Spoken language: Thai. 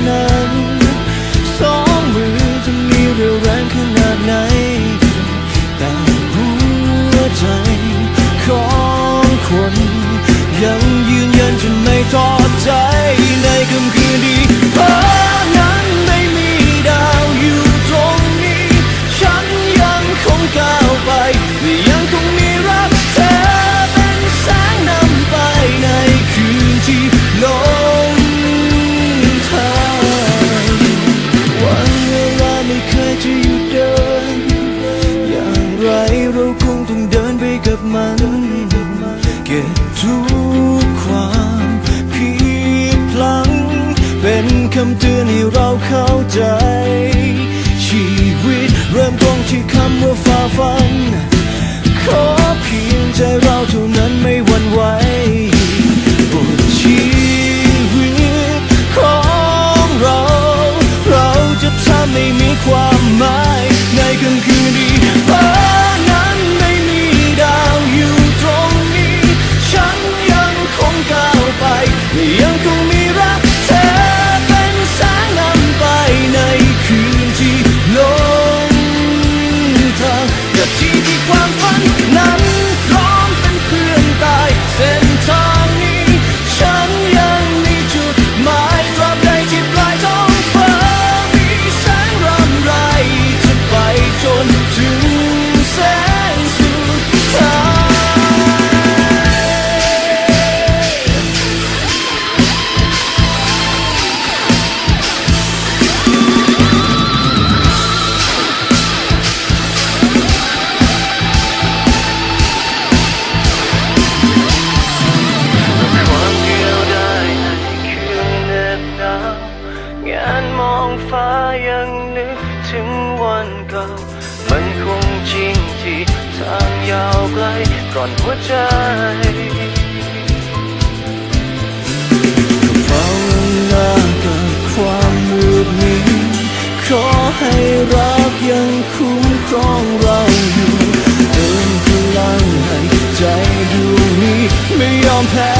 partner. ทุกความผิดพลังเป็นคำเตือนให้เราเข้าใจ ชีวิตเริ่มต้นที่คำว่าฝ่าฟัน องฟ้ายังนึกถึงวันเก่า มันคงจริงที่ทางยาวไกลก่อนหัวใจภาวนากับความมืดมิดขอให้รักยังคุ้มครองเราอยู่เติมพลังให้ใจดวงนี้ไม่ยอมแพ้